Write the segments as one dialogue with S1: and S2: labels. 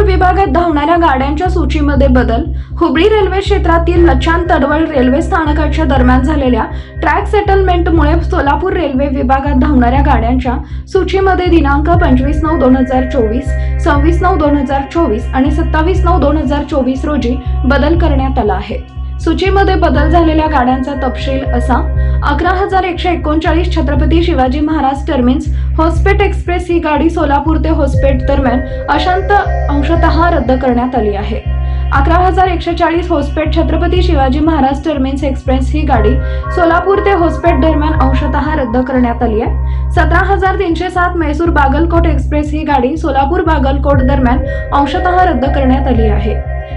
S1: विभागात धावणाऱ्या गाड्यांच्या सूचीमध्ये बदल हुबळी रेल्वे क्षेत्रातील लचान तडवळ रेल्वे स्थानकाच्या दरम्यान झालेल्या ट्रॅक सेटलमेंटमुळे सोलापूर रेल्वे विभागात धावणाऱ्या गाड्यांच्या सूचीमध्ये दिनांक पंचवीस नऊ दोन हजार चोवीस सव्वीस नऊ दोन हजार चोवीस आणि सत्तावीस नऊ दोन हजार चोवीस रोजी बदल करण्यात आला आहे. सूचीमध्ये बदल झालेल्या गाड्यांचा तपशील असा. अकरा हजार एकशे एकोणचाळीस छत्रपती शिवाजी महाराज टर्मिन्स होस्पेट एक्सप्रेस ही गाडी सोलापूर ते होस्पेट दरम्यान अशांत अंशतः रद्द करण्यात आली आहे. अकरा हजार एकशे चाळीस होस्पेट छत्रपती शिवाजी महाराज टर्मिन्स एक्सप्रेस ही गाडी सोलापूर ते होस्पेट दरम्यान अंशतः रद्द करण्यात आली आहे. सतरा हजार तीनशे सात मैसूर बागलकोट एक्सप्रेस ही गाडी सोलापूर बागलकोट दरम्यान अंशतः रद्द करण्यात आली आहे.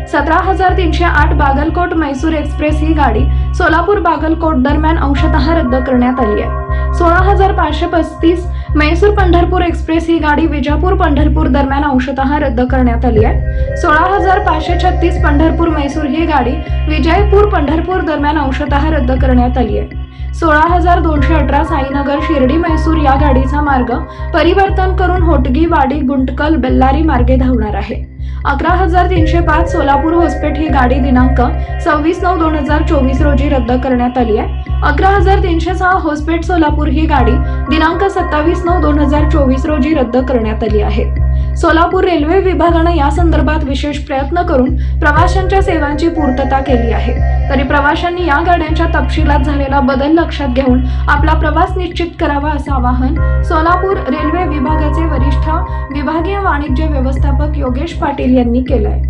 S1: सतरा हजार तीनशे आठ बागलकोट मैसूर एक्सप्रेस ही गाडी सोलापूर बागलकोट दरम्यान अंशतः रद्द करण्यात आली आहे. सोळा हजार पाचशे पस्तीस मैसूर पंढरपूर एक्सप्रेस ही गाडी विजापूर पंढरपूर दरम्यान अंशतः रद्द करण्यात आली आहे. सोळा हजार पाचशे छत्तीस पंढरपूर मैसूर ही गाडी विजयपूर पंढरपूर दरम्यान अंशतः रद्द करण्यात आली आहे. सोळा हजार दोनशे अठरा साईनगर शिर्डी मैसूर या गाडीचा मार्ग परिवर्तन करून होटगी वाडी गुंटकल बेल्लारी मार्गे धावणार आहे. अकरा हजार तीनशे पाच सोलापूर होस्पेट ही गाडी दिनांक सव्वीस नऊ दोन हजार चोवीस रोजी रद्द करण्यात आली आहे. अकरा हजार तीनशे सहा होस्पेट सोलापूर ही गाडी दिनांक सत्तावीस नऊ दोन हजार चोवीस रोजी रद्द करण्यात आली आहे. सोलापूर रेल्वे विभागानं या संदर्भात विशेष प्रयत्न करून प्रवाशांच्या सेवांची पूर्तता केली आहे. तरी प्रवाशांनी या गाड्यांच्या तपशिलात झालेला बदल लक्षात घेऊन आपला प्रवास निश्चित करावा असं आवाहन सोलापूर रेल्वे विभागाचे वरिष्ठ विभागीय वाणिज्य व्यवस्थापक योगेश पाटील यांनी केलाय.